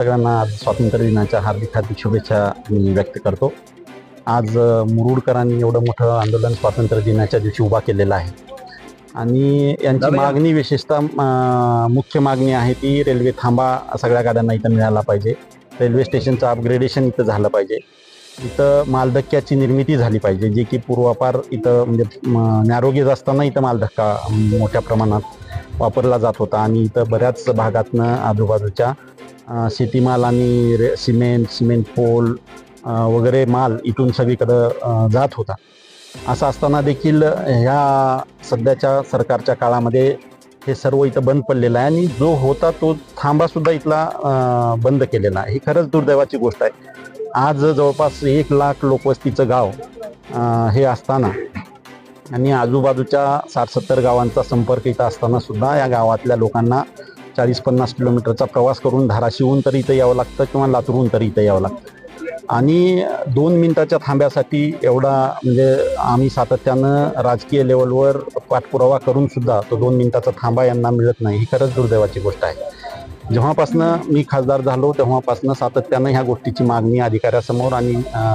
सगळ्यांना आज स्वातंत्र्य दिनाच्या हार्दिक हार्दिक शुभेच्छा मी व्यक्त करतो. आज मुरुडकरांनी एवढं मोठं आंदोलन स्वातंत्र्य दिनाच्या दिवशी उभा केलेलं आहे. आणि यांची मागणी विशेषतः मुख्य मागणी आहे ती रेल्वे थांबा सगळ्या गाड्यांना इथं मिळाला पाहिजे. रेल्वे स्टेशनचं अपग्रेडेशन इथं झालं पाहिजे. इथं मालधक्क्याची निर्मिती झाली पाहिजे जे की पूर्वापार इथं म्हणजे नॅरोगेज असताना इथं मालधक्का मोठ्या प्रमाणात वापरला जात होता. आणि इथं बऱ्याच भागातनं आजूबाजूच्या शेतीमाल आणि रे सिमेंट सिमेंट पोल वगैरे माल इथून सगळीकडं जात होता. असं असताना देखील ह्या सध्याच्या सरकारच्या काळामध्ये हे सर्व इथं बंद पडलेलं आहे आणि जो होता तो थांबासुद्धा इथला बंद केलेला आहे. ही खरंच दुर्दैवाची गोष्ट आहे. आज जवळपास एक लाख लोकवस्तीचं गाव हे असताना आणि आजूबाजूच्या साठ सत्तर गावांचा संपर्क इथं असताना सुद्धा या गावातल्या लोकांना चाळीस पन्नास किलोमीटरचा प्रवास करून धाराशिवून तरी इथं यावं लागतं किंवा लातूरहून तरी इथं यावं लागतं. आणि दोन मिनटाच्या थांब्यासाठी एवढा म्हणजे आम्ही सातत्यानं राजकीय लेवलवर पाठपुरावा करून सुद्धा तो दोन मिनिटाचा थांबा यांना मिळत नाही. ही खरंच दुर्दैवाची गोष्ट आहे. जेव्हापासनं मी खासदार झालो तेव्हापासनं सातत्यानं ह्या गोष्टीची मागणी अधिकाऱ्यासमोर आणि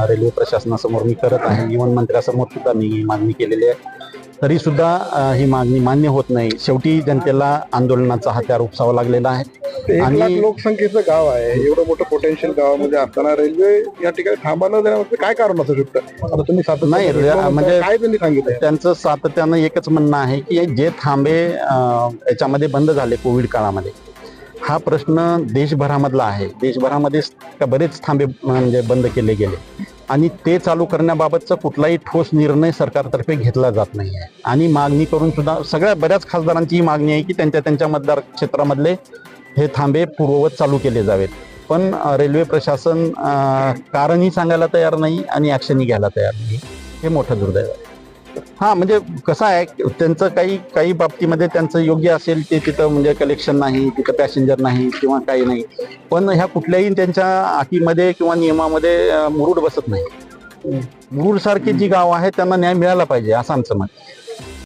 रेल्वे प्रशासनासमोर मी करत आहे. जीवन मंत्र्यासमोर सुद्धा मी मागणी केलेली आहे. तरी सुद्धा ही मागणी मान्य होत नाही. शेवटी जनतेला आंदोलनाचा हत्यार उपसावा लागलेला आहे. एक आणि- लाख लोकसंख्येचं गाव आहे. एवढं मोठं पोटेन्शियल गावामध्ये असताना रेल्वे या ठिकाणी थांबा न देण्यामागचं काय कारण असू शकतं? आता तुम्ही सातत्यानं नाही, म्हणजे- काय त्यांनी सांगितलं? त्यांचं सातत्यानं एकच म्हणणं आहे की जे थांबे याच्यामध्ये बंद झाले कोविड काळामध्ये. हा प्रश्न देशभरामधला आहे. देशभरामध्ये बरेच थांबे म्हणजे बंद केले गेले. आणि ते चालू करण्याबाबतचा कुठलाही ठोस निर्णय सरकारतर्फे घेतला जात नाही आहे. आणि मागणी करून सुद्धा सगळ्या बऱ्याच खासदारांची ही मागणी आहे की त्यांच्या त्यांच्या मतदार क्षेत्रामधले हे थांबे पूर्ववत चालू केले जावेत. पण रेल्वे प्रशासन कारणही सांगायला तयार नाही आणि ॲक्शनही घ्यायला तयार नाही. हे मोठं दुर्दैव आहे. हा म्हणजे कसं आहे त्यांचं काही काही बाबतीमध्ये त्यांचं योग्य असेल ते तिथं म्हणजे कलेक्शन नाही तिथं पॅसेंजर नाही किंवा काही नाही. पण ह्या कुठल्याही त्यांच्या अटीमध्ये किंवा नियमामध्ये मुरुड बसत नाही. मुरुड सारखी जी गाव आहे त्यांना न्याय मिळाला पाहिजे असं आमचं मत